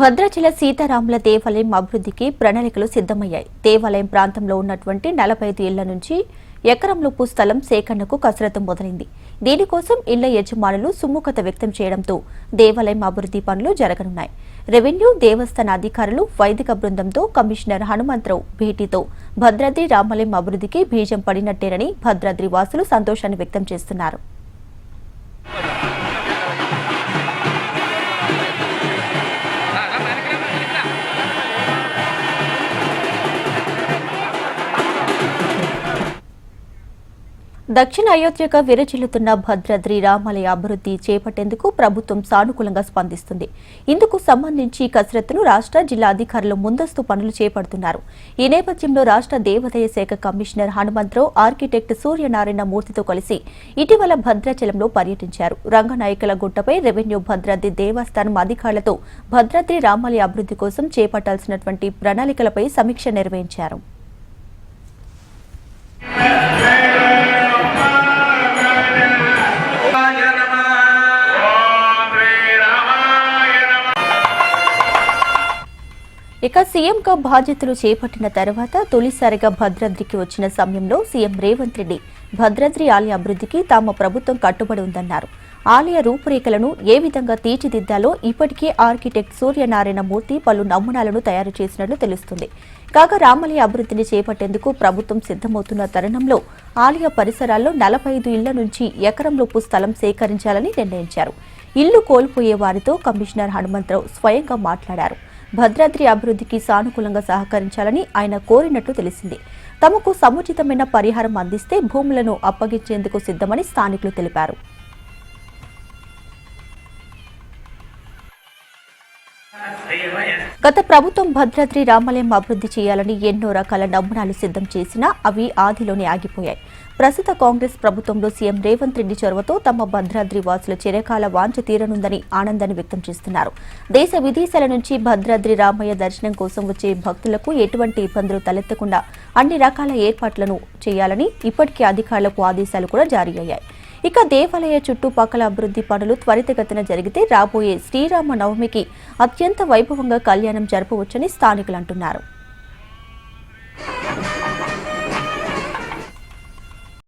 భద్రాచల సీతారాముల దేవాలయం అభివృద్ధికి ప్రణాళికలు సిద్ధమయ్యాయి. దేవాలయం ప్రాంతంలో ఉన్నటువంటి నలభై ఐదు ఇళ్ళ నుంచి ఎకరంలోపు స్థలం సేకరణకు కసరత్తు మొదలైంది. దీనికోసం ఇళ్ళ యజమానులు సుముఖత వ్యక్తం చేయడంతో దేవాలయం అభివృద్ధి పనులు జరగనున్నాయి. రెవెన్యూ దేవస్థాన అధికారులు వైదిక బృందంతో కమిషనర్ హనుమంతరావు భేటీతో భద్రాద్రి రామాలయం అభివృద్ధికి బీజం పడినట్టేనని భద్రాద్రి వాసులు సంతోషాన్ని వ్యక్తం చేస్తున్నారు. దక్షిణ అయోధ్యగా విరచిల్లుతున్న భద్రాద్రి రామాలయ అభివృద్ధి చేపట్టేందుకు ప్రభుత్వం సానుకూలంగా స్పందిస్తుంది. ఇందుకు సంబంధించి కసరత్తును రాష్ట్ర జిల్లా అధికారులు ముందస్తు పనులు చేపడుతున్నారు. ఈ నేపథ్యంలో రాష్ట్ర దేవాదాయ శాఖ కమిషనర్ హనుమంతరావు ఆర్కిటెక్ట్ సూర్యనారాయణ మూర్తితో కలిసి ఇటీవల భద్రాచలంలో పర్యటించారు. రంగనాయకుల గుట్టపై రెవెన్యూ భద్రాద్రి దేవస్థానం అధికారులతో భద్రాద్రి రామాలయ అభివృద్ధి కోసం చేపట్టాల్సినటువంటి ప్రణాళికలపై సమీక్ష నిర్వహించారు. ఇక సీఎంగా బాధ్యతలు చేపట్టిన తర్వాత తొలిసారిగా భద్రాద్రికి వచ్చిన సమయంలో సీఎం రేవంత్ రెడ్డి భద్రాద్రి ఆలయ అభివృద్ధికి తమ ప్రభుత్వం కట్టుబడి ఉందన్నారు. ఆలయ రూపురేఖలను ఏ విధంగా తీర్చిదిద్దాలో ఇప్పటికే ఆర్కిటెక్ట్ సూర్యనారాయణ మూర్తి పలు నమూనాలను తయారు చేసినట్లు తెలుస్తుంది. కాగా రామాలయ అభివృద్ధిని చేపట్టేందుకు ప్రభుత్వం సిద్ధమవుతున్న తరుణంలో ఆలయ పరిసరాల్లో నలభై ఐదు ఇళ్ళ నుంచి ఎకరంలోపు స్థలం సేకరించాలని నిర్ణయించారు. ఇల్లు కోల్పోయే వారితో కమిషనర్ హనుమంతరావు స్వయంగా మాట్లాడారు. భద్రాద్రి అభివృద్ధికి సానుకూలంగా సహకరించాలని ఆయన కోరినట్లు తెలిసింది. తమకు సముచితమైన పరిహారం అందిస్తే భూములను అప్పగించేందుకు సిద్ధమని స్థానికులు తెలిపారు. గత ప్రభుత్వం భద్రాద్రి రామాలయం అభివృద్ధి చేయాలని ఎన్నో రకాల నమూనాలు సిద్ధం చేసినా అవి ఆదిలోనే ఆగిపోయాయి. ప్రస్తుత కాంగ్రెస్ ప్రభుత్వంలో సీఎం రేవంత్ రెడ్డి చొరవతో తమ భద్రాద్రి వాసుల చిరకాల వాంఛ తీరనుందని ఆనందాన్ని వ్యక్తం చేస్తున్నారు. దేశ విదేశాల నుంచి భద్రాద్రి రామయ్య దర్శనం కోసం వచ్చే భక్తులకు ఎటువంటి ఇబ్బందులు తలెత్తకుండా అన్ని రకాల ఏర్పాట్లను చేయాలని ఇప్పటికే అధికారులకు ఆదేశాలు కూడా జారీ అయ్యాయి. ఇక దేవాలయ చుట్టుపక్కల అభివృద్ధి పనులు త్వరితగతిన జరిగితే రాబోయే శ్రీరామ నవమికి అత్యంత వైభవంగా కళ్యాణం జరపవచ్చని స్థానికులు అంటున్నారు